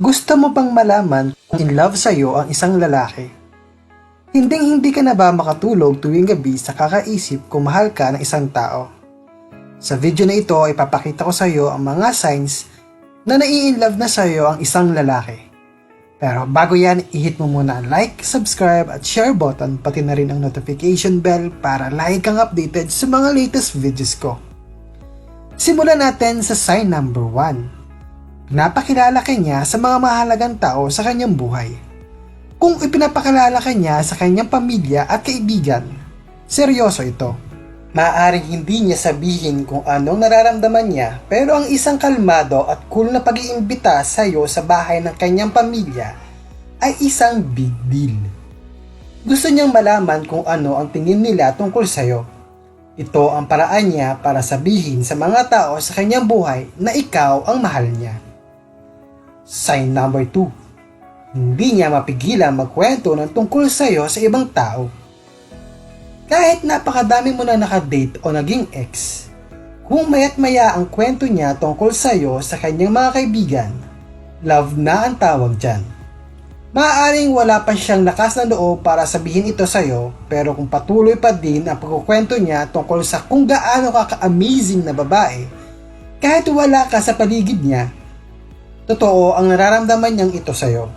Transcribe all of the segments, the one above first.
Gusto mo bang malaman kung in love sa'yo ang isang lalaki? Hinding hindi ka na ba makatulog tuwing gabi sa kakaisip kung mahal ka ng isang tao? Sa video na ito ay papakita ko sa iyo ang mga signs na nai-inlove na sa iyo ang isang lalaki. Pero bago yan, i-hit mo muna ang like, subscribe at share button pati na rin ang notification bell para lagi kang updated sa mga latest videos ko. Simulan natin sa sign number 1. Pinapakilala ka niya sa mga mahalagang tao sa kanyang buhay. Kung ipinapakilala ka niya sa kanyang pamilya at kaibigan, seryoso ito. Maaaring hindi niya sabihin kung anong nararamdaman niya pero ang isang kalmado at cool na pag-iimbita sa iyo sa bahay ng kanyang pamilya ay isang big deal. Gusto niyang malaman kung ano ang tingin nila tungkol sa iyo. Ito ang paraan niya para sabihin sa mga tao sa kanyang buhay na ikaw ang mahal niya. Sign number 2. Hindi niya mapigilan magkwento ng tungkol sa iyo sa ibang tao. Kahit napakadami mo na nakadate o naging ex, kung mayat maya ang kwento niya tungkol sa iyo sa kanyang mga kaibigan, love na ang tawag dyan. Maaaring wala pa siyang lakas na loob para sabihin ito sa iyo, pero kung patuloy pa din ang pagkukwento niya tungkol sa kung gaano ka ka-amazing na babae, kahit wala ka sa paligid niya, totoo ang nararamdaman niyang ito sa iyo.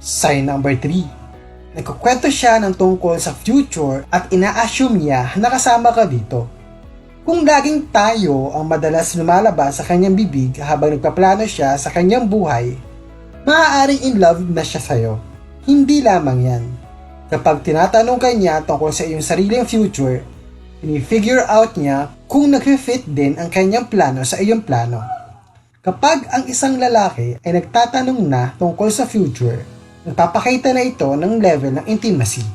Sign number 3 Nagkukwento siya ng tungkol sa future at ina-assume niya na kasama ka dito. Kung laging tayo ang madalas lumalabas sa kanyang bibig habang nagpaplano siya sa kanyang buhay, maaaring in love na siya sa'yo. Hindi lamang yan. Kapag tinatanong ka niya tungkol sa iyong sariling future, ini-figure out niya kung nag-fit din ang kanyang plano sa iyong plano. Kapag ang isang lalaki ay nagtatanong na tungkol sa future, nagpapakita na ito ng level ng intimacy.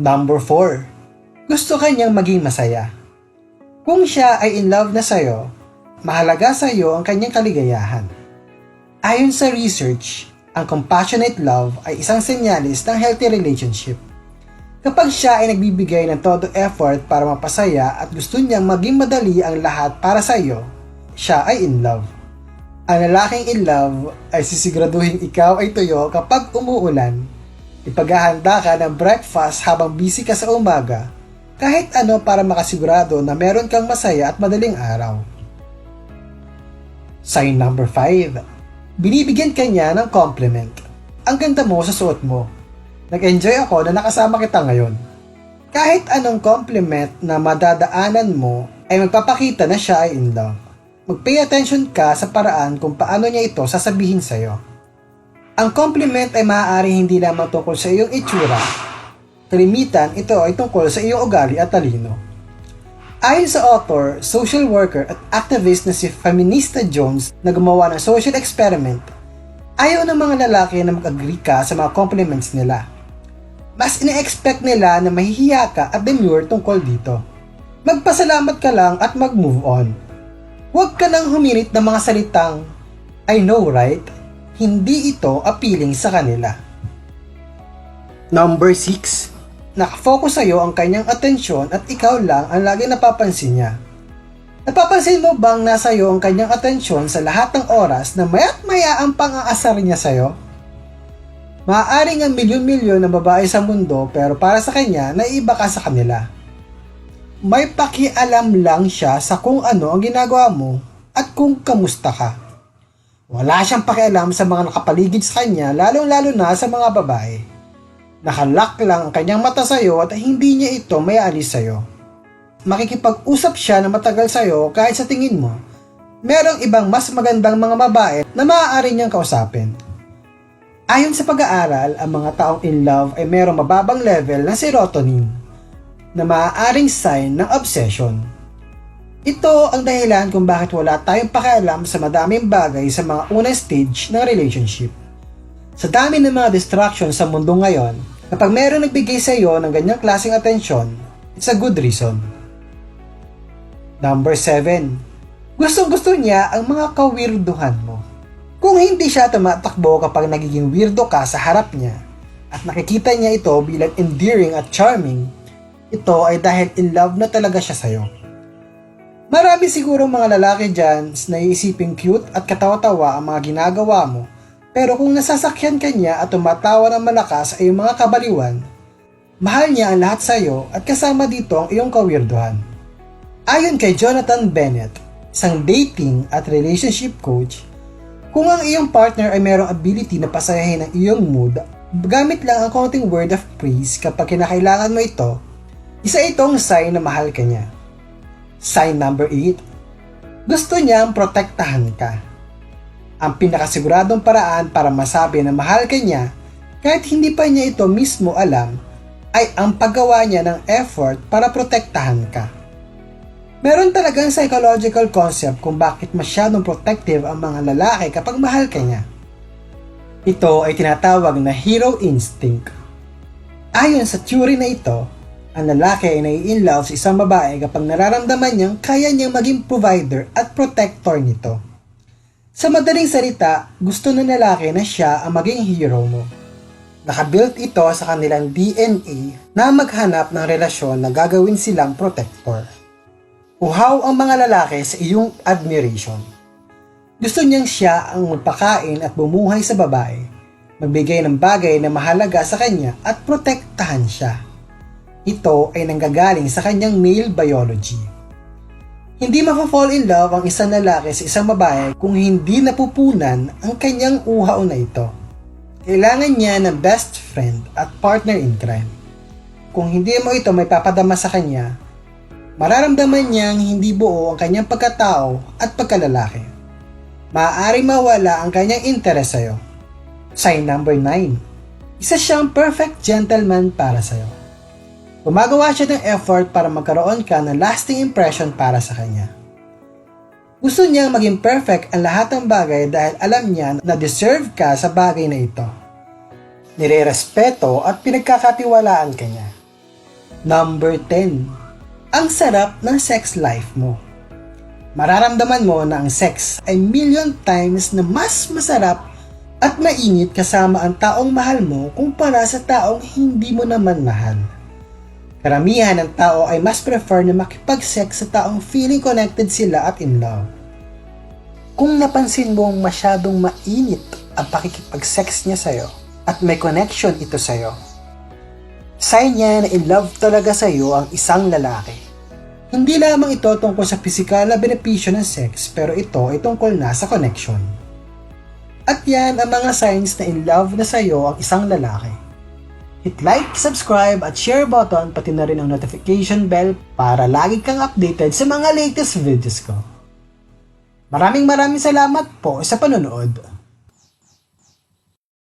Number 4. Gusto kanyang maging masaya. Kung siya ay in love na sa'yo, mahalaga sa iyo ang kanyang kaligayahan. Ayon sa research, ang compassionate love ay isang senyalis ng healthy relationship. Kapag siya ay nagbibigay ng todo effort para mapasaya at gusto niyang maging madali ang lahat para sa iyo, siya ay in love. Ang lalaking in love ay sisiguraduhin ikaw ay tuyo kapag umuulan. Ipaghahanda ka ng breakfast habang busy ka sa umaga, kahit ano para makasigurado na meron kang masaya at madaling araw. Sign number 5. Binibigyan ka niya ng compliment. Ang ganda mo sa suot mo. Nag-enjoy ako na nakasama kita ngayon. Kahit anong compliment na madadaanan mo ay magpapakita na siya ay in love magpay attention ka sa paraan kung paano niya ito sasabihin sa'yo. Ang compliment ay maaari hindi lamang tungkol sa iyong itsura. Kalimitan, ito ay tungkol sa iyong ugali at talino. Ayon sa author, social worker at activist na si Feminista Jones na gumawa ng social experiment, ayaw ng mga lalaki na mag-agree ka sa mga compliments nila. Mas ine-expect nila na mahihiya ka at demure tungkol dito. Magpasalamat ka lang at mag-move on Huwag ka nang humirit ng mga salitang, I know right? Hindi ito appealing sa kanila. Number 6. Nakafocus sa iyo ang kanyang atensyon at ikaw lang ang lagi napapansin niya. Napapansin mo bang nasa iyo ang kanyang atensyon sa lahat ng oras na mayat maya ang pang-aasar niya sa iyo? Maaaring ang milyon-milyon na babae sa mundo pero para sa kanya, naiba ka sa kanila may pakialam lang siya sa kung ano ang ginagawa mo at kung kamusta ka. Wala siyang pakialam sa mga nakapaligid sa kanya, lalong-lalo na sa mga babae. Nakalak lang ang kanyang mata sa iyo at hindi niya ito may alis sa iyo. Makikipag-usap siya na matagal sa iyo kahit sa tingin mo. Merong ibang mas magandang mga babae na maaari niyang kausapin. Ayon sa pag-aaral, ang mga taong in love ay merong mababang level ng serotonin na maaaring sign ng obsession. Ito ang dahilan kung bakit wala tayong pakialam sa madaming bagay sa mga unang stage ng relationship. Sa dami ng mga distractions sa mundo ngayon, kapag meron nagbigay sa iyo ng ganyang klaseng atensyon, it's a good reason. Number 7. Gustong gusto niya ang mga kawirduhan mo. Kung hindi siya tumatakbo kapag nagiging weirdo ka sa harap niya, at nakikita niya ito bilang endearing at charming, ito ay dahil in love na talaga siya sa'yo. Marami siguro mga lalaki dyan na iisiping cute at katawa-tawa ang mga ginagawa mo Pero kung nasasakyan ka niya at tumatawa ng malakas ay yung mga kabaliwan, mahal niya ang lahat sa iyo at kasama dito ang iyong kawirduhan. Ayon kay Jonathan Bennett, isang dating at relationship coach, kung ang iyong partner ay mayroong ability na pasayahin ang iyong mood, gamit lang ang konting word of praise kapag kinakailangan mo ito, isa itong sign na mahal ka niya. Sign number 8. Gusto niyang protektahan ka. Ang pinakasiguradong paraan para masabi na mahal ka niya kahit hindi pa niya ito mismo alam ay ang paggawa niya ng effort para protektahan ka. Meron talagang psychological concept kung bakit masyadong protective ang mga lalaki kapag mahal ka niya. Ito ay tinatawag na hero instinct. Ayon sa theory na ito, ang lalaki ay nai-inlove sa isang babae kapag nararamdaman niyang kaya niyang maging provider at protector nito. Sa madaling salita, gusto ng lalaki na siya ang maging hero mo. Nakabuilt ito sa kanilang DNA na maghanap ng relasyon na gagawin silang protector. Uhaw ang mga lalaki sa iyong admiration. Gusto niyang siya ang magpakain at bumuhay sa babae, magbigay ng bagay na mahalaga sa kanya at protektahan siya. Ito ay nanggagaling sa kanyang male biology. Hindi mafa-fall in love ang isang lalaki sa isang babae kung hindi napupunan ang kanyang uhaw na ito. Kailangan niya ng best friend at partner in crime. Kung hindi mo ito may papadama sa kanya, mararamdaman niyang hindi buo ang kanyang pagkatao at pagkalalaki. Maaari mawala ang kanyang interes sa'yo. Sign number 9. Isa siyang perfect gentleman para sa'yo. Gumagawa siya ng effort para magkaroon ka ng lasting impression para sa kanya. Gusto niyang maging perfect ang lahat ng bagay dahil alam niya na deserve ka sa bagay na ito. Nire-respeto at pinagkakatiwalaan ka niya. Number 10. Ang sarap ng sex life mo. Mararamdaman mo na ang sex ay million times na mas masarap at mainit kasama ang taong mahal mo kumpara sa taong hindi mo naman mahal. Karamihan ng tao ay mas prefer na makipag-sex sa taong feeling connected sila at in love. Kung napansin mong masyadong mainit ang pakikipag-sex niya sa'yo at may connection ito sa'yo, sign niya na in love talaga sa'yo ang isang lalaki. Hindi lamang ito tungkol sa pisikal na benepisyo ng sex pero ito ay tungkol na sa connection. At yan ang mga signs na in love na sa'yo ang isang lalaki. Hit like, subscribe at share button pati na rin ang notification bell para lagi kang updated sa mga latest videos ko. Maraming maraming salamat po sa panonood.